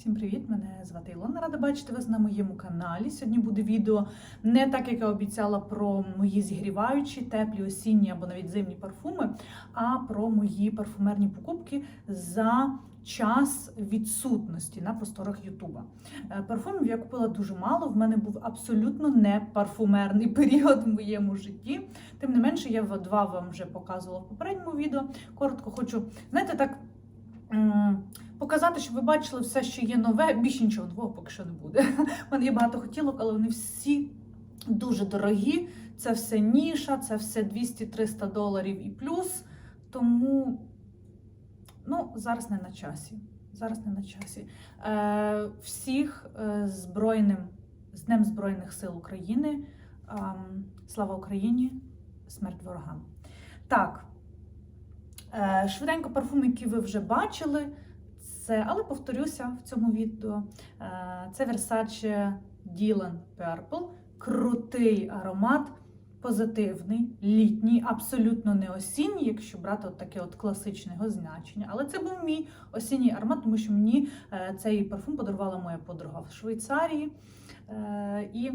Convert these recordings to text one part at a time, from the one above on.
Всім привіт! Мене звати Ілона. Рада бачити вас на моєму каналі. Сьогодні буде відео не так, як я обіцяла про мої зігріваючі, теплі, осінні або навіть зимні парфуми, а про мої парфумерні покупки за час відсутності на просторах Ютуба. Е, Парфумів я купила дуже мало. В мене був абсолютно не парфумерний період в моєму житті. Тим не менше, я два вам вже показувала в попередньому відео. Коротко хочу, знаєте, так. Показати, щоб ви бачили все, що є нове, більше нічого нового поки що не буде. У мене є багато хотілок, але вони всі дуже дорогі. Це все ніша, це все 200-300 доларів і плюс. Тому ну, зараз не на часі. Зараз не на часі. Е, всіх е, збройним, з Днем Збройних сил України. Ем, слава Україні! Смерть ворогам. Так. Е, швиденько парфум, який ви вже бачили. Це, але повторюся в цьому відео. Е, Це Versace Dylan Purple. Крутий аромат, позитивний, літній, абсолютно не осінній, якщо брати от таке от класичне його значення. Але це був мій осінній аромат, тому що мені е, цей парфум подарувала моя подруга в Швейцарії. Е, І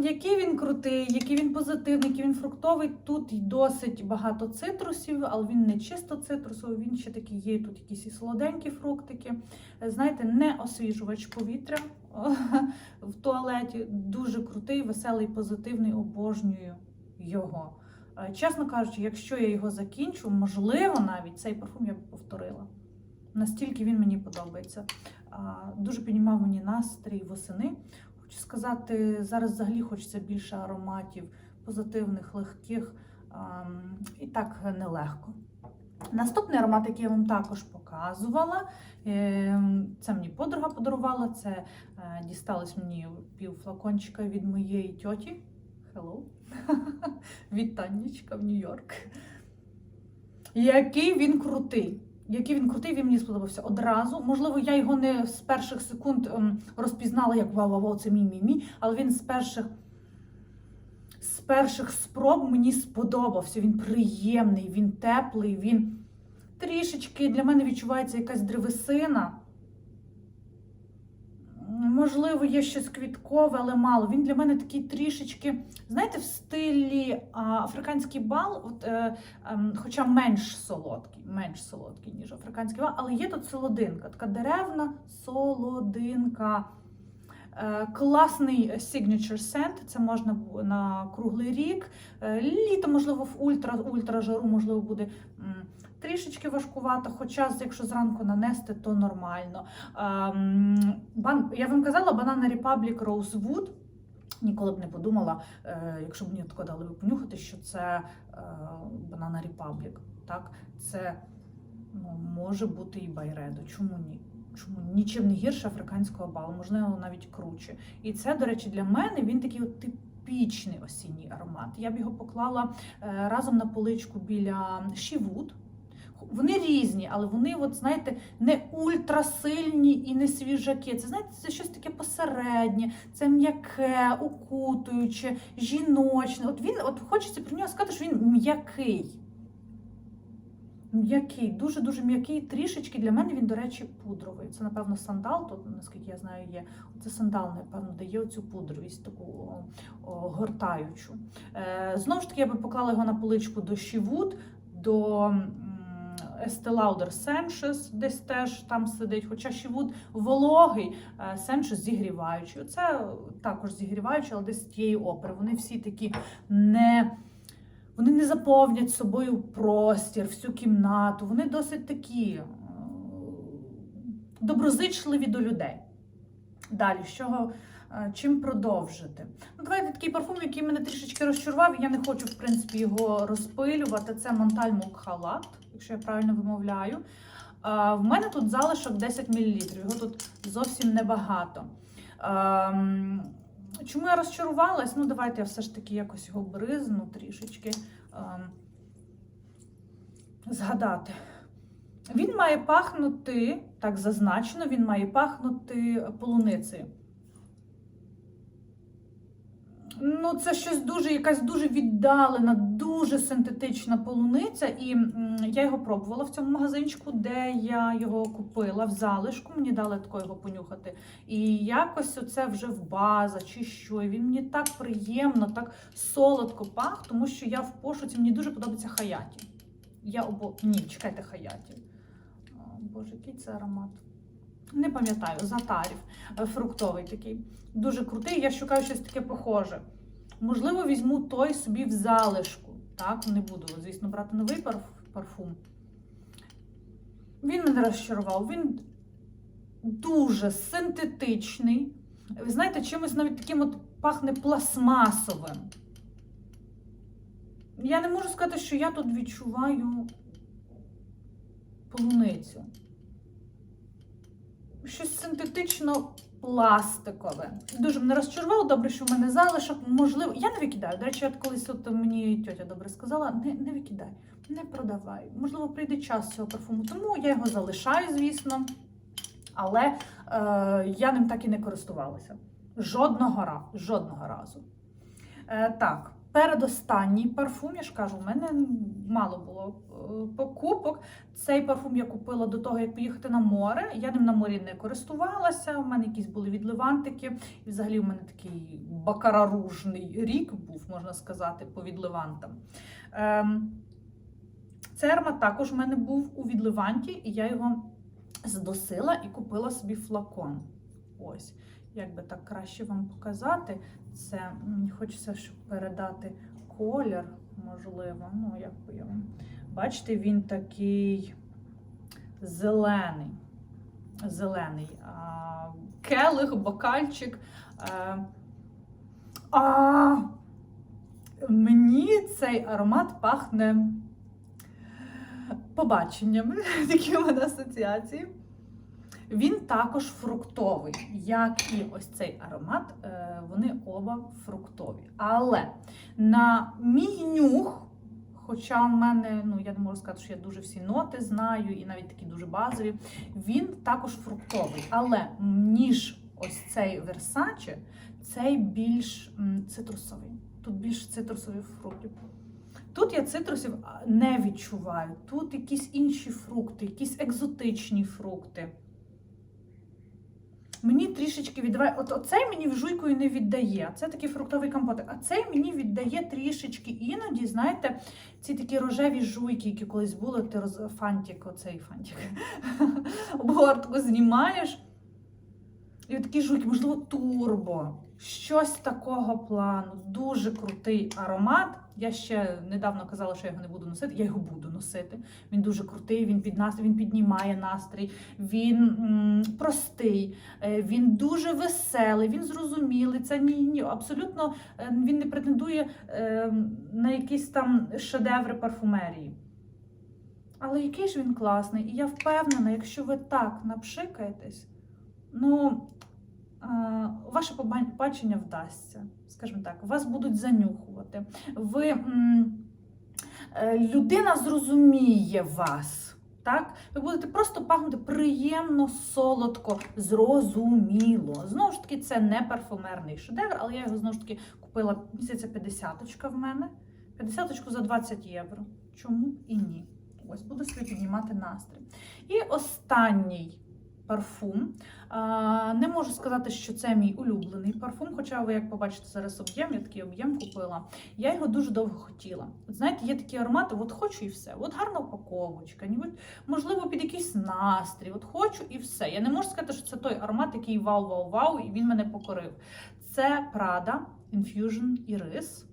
Який він крутий, який він позитивний, який він фруктовий. Тут досить багато цитрусів, але він не чисто цитрусовий, він ще такий є тут якісь і солоденькі фруктики. Е, Знаєте, не освіжувач повітря в туалеті. Дуже крутий, веселий, позитивний, обожнюю його. Е, Чесно кажучи, якщо я його закінчу, можливо, навіть цей парфум я б повторила. Настільки він мені подобається. Дуже піднімав мені настрій восени. Хочу сказати, зараз взагалі хочеться більше ароматів, позитивних, легких і так нелегко. Наступний аромат, який я вам також показувала, ем, це мені подруга подарувала. Це е, дісталось мені пів флакончика від моєї тьоті. Hello. Від Танечка в Нью-Йорк. Який він крутий. Який він крутий, він мені сподобався одразу. Можливо, я його не з перших секунд ем, розпізнала, як вау, вау, вау, це мій мій мій, але він з перших з перших спроб мені сподобався. Він приємний, він теплий, він трішечки для мене відчувається якась древесина. Можливо, є щось квіткове, але мало. Він для мене такий трішечки, знаєте, в стилі а, африканський бал, от, е, е, хоча менш солодкий, менш солодкий, ніж африканський бал, але є тут солодинка, така деревна солодинка. Е, Класний signature scent, це можна на круглий рік. Е, Літо, можливо, в ультра, ультра жару, можливо, буде трішечки важкувато, хоча якщо зранку нанести, то нормально. Ем, я вам казала Banana Republic Rosewood. Ніколи б не подумала, е, якщо б мені тако дали би понюхати, що це Banana Republic. Так? Це ну, може бути і Байредо. Чому ні? Чому нічим не гірше африканського балу, можливо, навіть круче. І це, до речі, для мене він такий от типічний осінній аромат. Я б його поклала е, разом на поличку біля Шівуд. Вони різні, але вони, от, знаєте, не ультрасильні і не свіжаки. Це знаєте, це щось таке посереднє, це м'яке, укутуюче, жіночне. От він, от хочеться про нього сказати, що він м'який. М'який, дуже-дуже м'який. Трішечки для мене він, до речі, пудровий. Це, напевно, сандал, тут, наскільки я знаю, є. Це сандал, напевно, дає оцю пудровість, таку о, гортаючу. Е, знову ж таки, я би поклала його на поличку до Шівуд, до Estee Lauder Sensuous, десь теж там сидить. Хоча Шівуд вологий, е, зігріваючий. Це також зігріваючий, але десь тієї опери. Вони всі такі не. Вони не заповнять собою простір, всю кімнату. Вони досить такі е, доброзичливі до людей. Далі, чого, е, чим продовжити? Ну, давайте такий парфум, який мене трішечки розчарував, і я не хочу, в принципі, його розпилювати. Це Монталь Мокхалат, якщо я правильно вимовляю. Е, В мене тут залишок 10 мл, його тут зовсім небагато. Чому я розчарувалась? Ну, давайте я все ж таки якось його бризну трішечки ем, згадати. Він має пахнути, так зазначено, він має пахнути полуницею. Ну, це щось дуже, якась дуже віддалена, дуже синтетична полуниця. І я його пробувала в цьому магазинчику, де я його купила в залишку. Мені дали тако його понюхати. І якось оце вже в база чи що. І він мені так приємно, так солодко пах, тому що я в пошуці, мені дуже подобається хаяті. Я обо... Ні, чекайте, хаяті. О, Боже, який це аромат. Не пам'ятаю, затарів. Е, Фруктовий такий. Дуже крутий. Я шукаю щось таке похоже. Можливо, візьму той собі в залишку. Так, не буду, звісно, брати новий парфум. Він мене розчарував. Він дуже синтетичний. Ви знаєте, чимось навіть таким от пахне пластмасовим. Я не можу сказати, що я тут відчуваю полуницю. Щось синтетично пластикове. Дуже мене розчарувало, добре, що в мене залишок. Можливо, я не викидаю. До речі, от колись от мені тьотя добре сказала: не, не викидай, не продавай. Можливо, прийде час цього парфуму. Тому я його залишаю, звісно. Але е, я ним так і не користувалася. Жодного разу. Жодного разу. Е, так, передостанній парфум, я ж кажу, у мене мало було е, покупок. Цей парфум я купила до того, як поїхати на море. Я ним на морі не користувалася. У мене якісь були відливантики. І взагалі у мене такий бакараружний рік був, можна сказати, по відливантам. Ем, цей аромат також у мене був у відливанті, і я його здосила і купила собі флакон. Ось, як би так краще вам показати. Це мені хочеться, щоб передати колір, можливо. Ну, як би я вам. Бачите, він такий зелений. Зелений. А, келих, бокальчик. А, а, мені цей аромат пахне побаченнями. Такі у мене асоціації. Він також фруктовий, як і ось цей аромат, е, вони оба фруктові. Але на мій нюх, хоча в мене, ну я не можу сказати, що я дуже всі ноти знаю, і навіть такі дуже базові, він також фруктовий. Але ніж ось цей Versace, цей більш цитрусовий. Тут більш цитрусові фрукти. Тут я цитрусів не відчуваю. Тут якісь інші фрукти, якісь екзотичні фрукти. Мені трішечки віддаває. От оцей мені жуйкою не віддає. Це такий фруктовий компот. А цей мені віддає трішечки іноді, знаєте, ці такі рожеві жуйки, які колись були, ти роз... фантик, оцей фантик. Обгортку знімаєш. І такі жуйки, можливо, турбо. Щось такого плану. Дуже крутий аромат. Я ще недавно казала, що я його не буду носити. Я його буду носити. Він дуже крутий, він під настрій, він піднімає настрій, він м, простий, е, він дуже веселий, він зрозумілий. Це ні, ні, абсолютно е, він не претендує е, на якісь там шедеври парфумерії. Але який ж він класний, і я впевнена, якщо ви так напшикаєтесь, ну ваше побачення вдасться. Скажімо так, вас будуть занюхувати. Ви е, людина зрозуміє вас. Так? Ви будете просто пахнути приємно, солодко, зрозуміло. Знову ж таки, це не парфумерний шедевр, але я його знову ж таки купила місяця 50 в мене. 50 за 20 євро. Чому і ні? Ось буду собі піднімати настрій. І останній парфум. Не можу сказати, що це мій улюблений парфум, хоча ви, як побачите, зараз об'єм, я такий об'єм купила. Я його дуже довго хотіла. От знаєте, є такі аромати, от хочу і все. От гарна упаковочка, можливо, під якийсь настрій. От хочу і все. Я не можу сказати, що це той аромат, який вау-вау-вау, і він мене покорив. Це Prada Infusion Iris.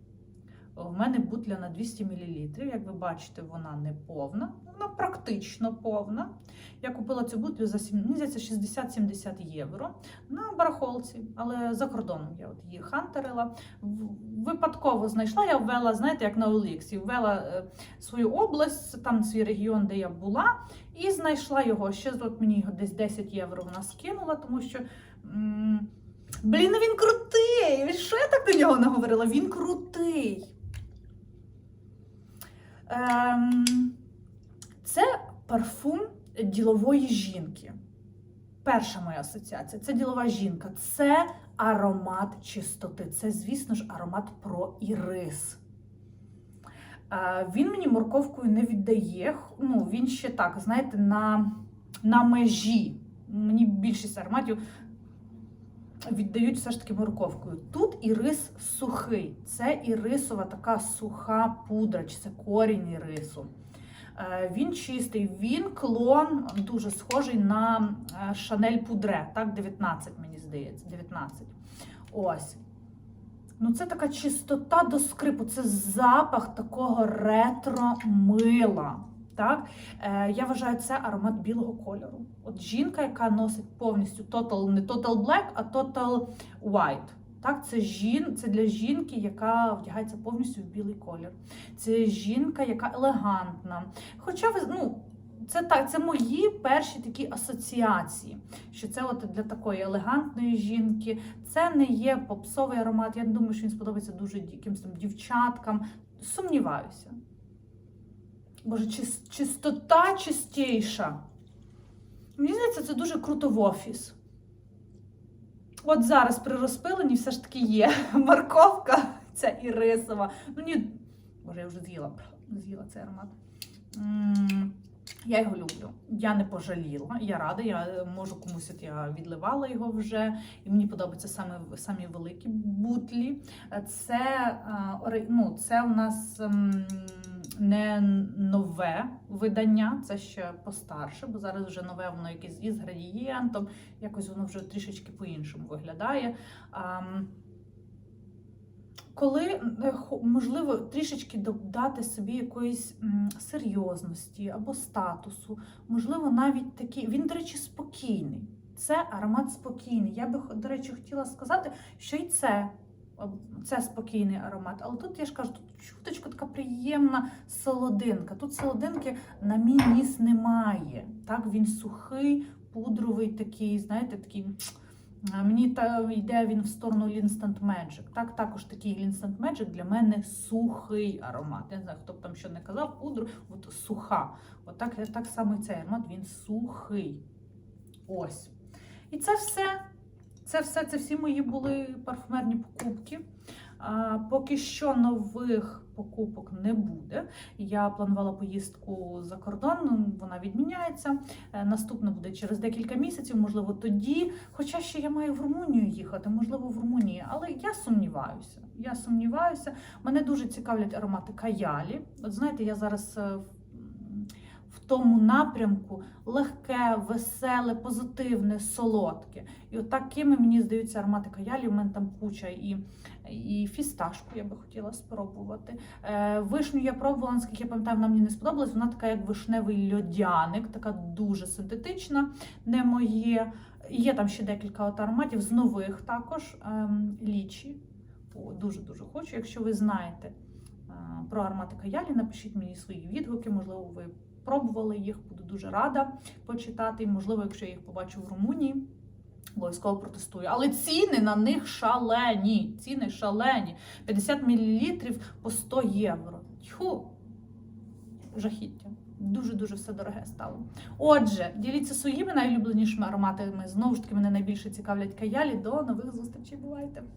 В мене бутля на 200 мл. Як ви бачите, вона не повна, вона практично повна. Я купила цю бутлю за сім- мені здається, 60-70 євро на барахолці, але за кордоном я от її хантерила. Випадково знайшла, я ввела, знаєте, як на Оліксі, ввела е, свою область, там свій регіон, де я була, і знайшла його. Ще от мені його десь 10 євро вона скинула, тому що. Блін, він крутий! Що я так до нього наговорила? Він крутий. Ем, це парфум ділової жінки. Перша моя асоціація це ділова жінка. Це аромат чистоти. Це, звісно ж, аромат про ірис. Е, Він мені морковкою не віддає. Ну, він ще так, знаєте, на, на межі. Мені більшість ароматів віддають все ж таки морковкою. Тут ірис сухий. Це ірисова така суха пудра, чи це корінь ірису. Е, Він чистий, він клон дуже схожий на е, Шанель Пудре, так, 19, мені здається, 19. Ось. Ну, це така чистота до скрипу, це запах такого ретро-мила. Так? Е, я вважаю, це аромат білого кольору. От жінка, яка носить повністю total, не total black, а total white. Так, це жін, це для жінки, яка вдягається повністю в білий колір. Це жінка, яка елегантна. Хоча ви ну. Це так, це мої перші такі асоціації. Що це от для такої елегантної жінки. Це не є попсовий аромат. Я не думаю, що він сподобається дуже якимсь там дівчаткам. Сумніваюся. Боже, чис- чистота чистіша. Мені здається, це дуже круто в офіс. От зараз при розпиленні все ж таки є морковка, ця ірисова. Ну ні, боже, я вже з'їла, з'їла цей аромат. Я його люблю. Я не пожаліла. Я рада. Я е, можу комусь от я відливала його вже, і мені подобаються саме самі великі бутлі. Е, Це, а, ну, це у нас не нове видання, це ще постарше, бо зараз вже нове воно якесь із градієнтом, якось воно вже трішечки по-іншому виглядає. Коли е, можливо трішечки додати собі якоїсь серйозності або статусу, можливо, навіть такі. Він, до речі, спокійний. Це аромат спокійний. Я би, до речі, хотіла сказати, що і це. Це спокійний аромат, але тут я ж кажу, тут чуточку така приємна солодинка. Тут солодинки на мій ніс немає. Так, він сухий, пудровий такий, знаєте, такий. Мені та йде він в сторону Instant Magic. Так, також такий Instant Magic для мене сухий аромат. Я не знаю, хто б там що не казав, пудру, от суха. От так, так само і цей аромат, він сухий. Ось. І це все. Це все, це всі мої були парфумерні покупки. А, поки що нових покупок не буде. Я планувала поїздку за кордон, ну, вона відміняється. Е, Наступна буде через декілька місяців, можливо, тоді. Хоча ще я маю в Румунію їхати, можливо, в Румунії, але я сумніваюся. Я сумніваюся. Мене дуже цікавлять аромати каялі. От знаєте, я зараз е, тому напрямку легке, веселе, позитивне, солодке. І от такими мені здаються аромати каялі. У мене там куча і, і фісташку я би хотіла спробувати. Е, вишню я пробувала, наскільки я пам'ятаю, вона мені не сподобалась. Вона така, як вишневий льодяник, така дуже синтетична, не моє. Є там ще декілька от ароматів з нових також ем, лічі. Дуже-дуже хочу. Якщо ви знаєте е, про аромати каялі, напишіть мені свої відгуки, можливо, ви пробували їх, буду дуже рада почитати. Можливо, якщо я їх побачу в Румунії, обов'язково протестую. Але ціни на них шалені. Ціни шалені. 50 мл по 100 євро. Тьху! Жахіття. Дуже-дуже все дороге стало. Отже, діліться своїми найулюбленішими ароматами. Знову ж таки, мене найбільше цікавлять каялі. До нових зустрічей. Бувайте!